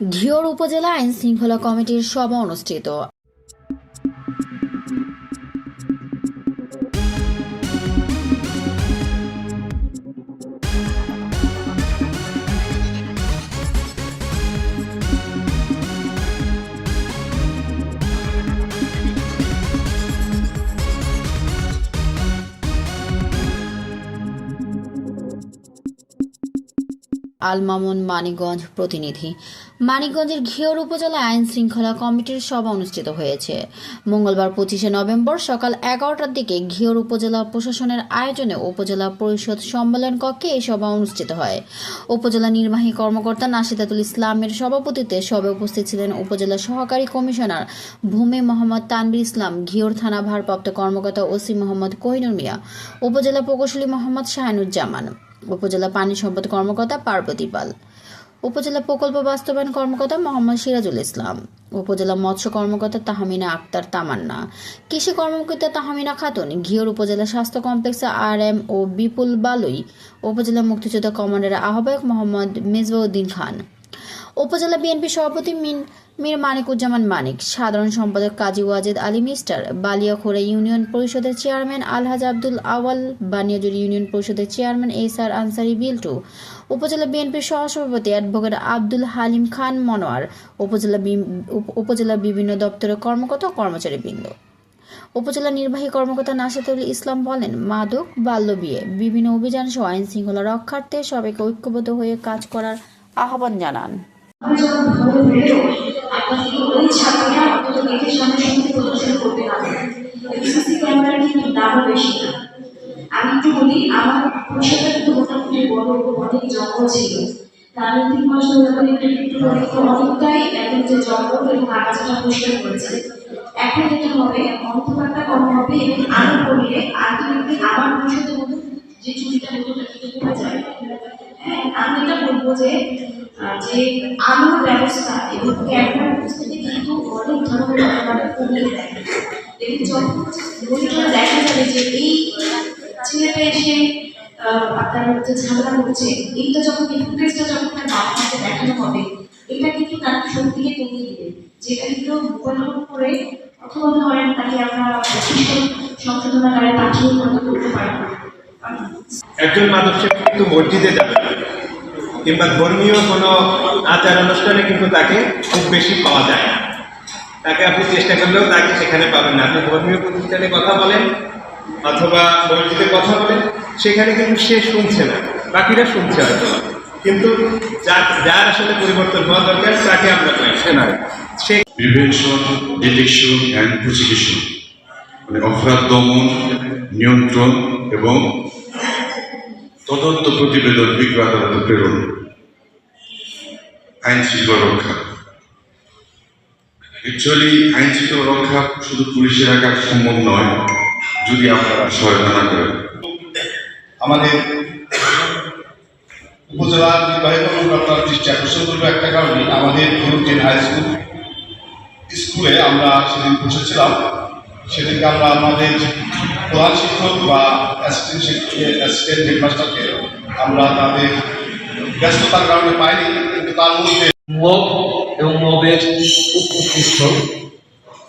ঘিওর উপজেলা আইন শৃঙ্খলা কমিটির সভা অনুষ্ঠিত। আলমামুন, মানিকগঞ্জ প্রতিনিধি। মানিকগঞ্জের ঘিওর উপজেলা আইন শৃঙ্খলা কমিটির সভা অনুষ্ঠিত হয়েছে। মঙ্গলবার পঁচিশে নভেম্বর সকাল এগারোটার দিকে ঘিওর উপজেলা প্রশাসনের আয়োজনে উপজেলা পরিষদ সম্মেলন কক্ষে এই সভা অনুষ্ঠিত হয়। উপজেলা নির্বাহী কর্মকর্তা নাশিদাতুল ইসলামের সভাপতিত্বে সভায় উপস্থিত ছিলেন উপজেলা সহকারী কমিশনার ভূমি মোহাম্মদ তানভীর ইসলাম, ঘিওর থানা ভারপ্রাপ্ত কর্মকর্তা ওসি মোহাম্মদ কোহিনুর মিয়া, উপজেলা প্রকৌশলী মোহাম্মদ শাহানুজ্জামান। উপজেলা পানি সম্পদ কর্মকর্তা পার্বতী পাল, উপজেলা প্রকল্প বাস্তবায়ন কর্মকর্তা মোহাম্মদ সিরাজুল ইসলাম, উপজেলা মৎস্য কর্মকর্তা তাহমিনা আক্তার তামান্না, কৃষি কর্মকর্তা তাহমিনা খাতুন, ঘিওর উপজেলা স্বাস্থ্য কমপ্লেক্সে আর এম ও বিপুল বালুই, উপজেলা মুক্তিযোদ্ধা কমান্ডারের আহ্বায়ক মোহাম্মদ মেজবাউদ্দিন খান। উপজেলা বিএনপি সভাপতি মিন, মীর মানিকুজ্জামান মানিক, সাধারণ সম্পাদক কাজী ওয়াজেদ আলী মিস্টার, বালিয়াখোড়া ইউনিয়ন পরিষদের চেয়ারম্যান আলহাজ আব্দুল আওয়াল বানিয়াজুরি ইউনিয়ন পরিষদের chairman S R Ansari Biltu, উপজেলা বিএনপির সহসভাপতি অ্যাডভোকেট আব্দুল হালিম খান মনোয়ার, উপজেলা উপজেলা বিভিন্ন দপ্তরের কর্মকর্তা কর্মচারীবৃন্দ। উপজেলা নির্বাহী কর্মকর্তা নাশাতুল ইসলাম বলেন, মাদক, বাল্য বিয়ে, বিভিন্ন অভিযান সহ আইন শৃঙ্খলা রক্ষার্থে সবাইকে ঐক্যবদ্ধ হয়ে কাজ করার আহ্বান জানান। আমরা যখন কিন্তু দামও বেশি আমি একটু বলি, আমার পোশাকটা কিন্তু মোটামুটি বড়, অনেক জঙ্গল ছিল। আমি অনেকটাই একদম যে জঙ্গল এবং আগাছাটা পরিষ্কার করেছে, এখন যেটা হবে, অন্ধকারটা কম হবে এবং আলো পড়লে আলটিমেটলি আমার ভবিষ্যতের মতো যে চুরিটা হ্যাঁ আমি এটা বলব যে যে আলোর ব্যবস্থা এবং ক্যামেরার উপস্থিতি কিন্তু অনেক ধরনের ঘটনা কমিয়ে দেয়। যখন দেখা যাবে যে এই ছেলেটা এসে আপনার হচ্ছে ঝামেলা করছে, এইটা যখন এই ফুটেজটা যখন তার বাচ্চাকে দেখানো হবে, এটা কিন্তু তার শক্তিকে কমিয়ে দেবে। যেটা কিন্তু মোবাইল করে অথবা ধরেন তাকে আমরা সংশোধনাগারে পাঠিয়ে হয়তো করতে পারব একজন সেবী কিন্তু মসজিদে যাবে। কিংবা ধর্মীয় কোনো আচার অনুষ্ঠানে কিন্তু তাকে খুব বেশি পাওয়া যায় না। তাকে আপনি চেষ্টা করলেও তাকে সেখানে পাবেন না। আপনি ধর্মীয় প্রতিষ্ঠানে কথা বলেন অথবা মসজিদে কথা বলেন সেখানে কিন্তু সে শুনছে না। বাকিরা শুনছে হয়তো। কিন্তু যার যার আসলে পরিবর্তন হওয়া দরকার তাকে আমরা পাইছে না সে প্রিভেনশন ডিটেকশন অ্যান্ড প্রসিকিউশন মানে অপরাধ দমন নিয়ন্ত্রণ এবং তদন্ত প্রতিবেদন বিজ্ঞ আদালতে প্রেরণ। আইন শৃঙ্খলা রক্ষা। অ্যাকচুয়ালি আইন শৃঙ্খলা রক্ষা শুধু পুলিশের একার সম্ভব নয়, যদি আপনারা সহায়তা না করেন। আমাদের উপজেলা নির্বাহী কর্মকর্তার দৃষ্টি আকর্ষণ করব একটা কারণে, আমাদের ধরুন হাই স্কুল স্কুলে আমরা সেদিন বসেছিলাম, সেদিনকে আমরা আমাদের প্রধান শিক্ষক বা অ্যাসিস্ট্যান্ট হেডমাস্টারকে আমরা তাদের ব্যস্ততার কারণে পাইনি, কিন্তু তার মধ্যে মব এবং মবের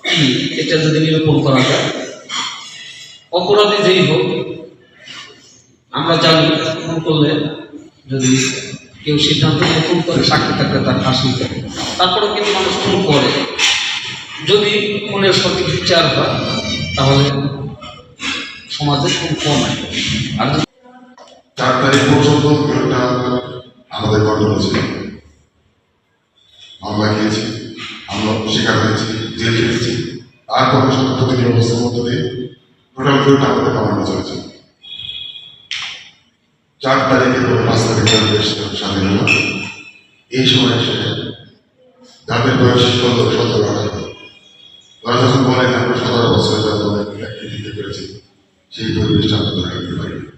কি এটা যদি নিরূপণ করা যায়, অপরাধী যেই হোক, আমরা জানি খুন করলে যদি কেউ সিদ্ধান্ত খুন করে, সাক্ষী থাকলে তার ফাঁসি তারপরেও কিন্তু মানুষ খুন করে। যদি খুনের সঠিক বিচার হয়, তাহলে সমাজে কমে আর চার তারিখ পর্যন্ত আমাদের ঘটনা ছিল মামলা খেয়েছি আমরা শিকার হয়েছি, জেল খেটেছি তারপরে সাথে প্রতিটি অবস্থার মধ্যে দিয়ে টোটাল দুটো আমাদের কামানো চলেছে। চার তারিখে ধরে পাঁচ তারিখ দেশ স্বাধীন হলো এই সময় এসে যাদের বয়স সতেরো সতেরো আঠারো, তারা যখন বলেন আমরা সতেরো বছরে যারা দিতে পেরেছি 成長できちゃったらいい。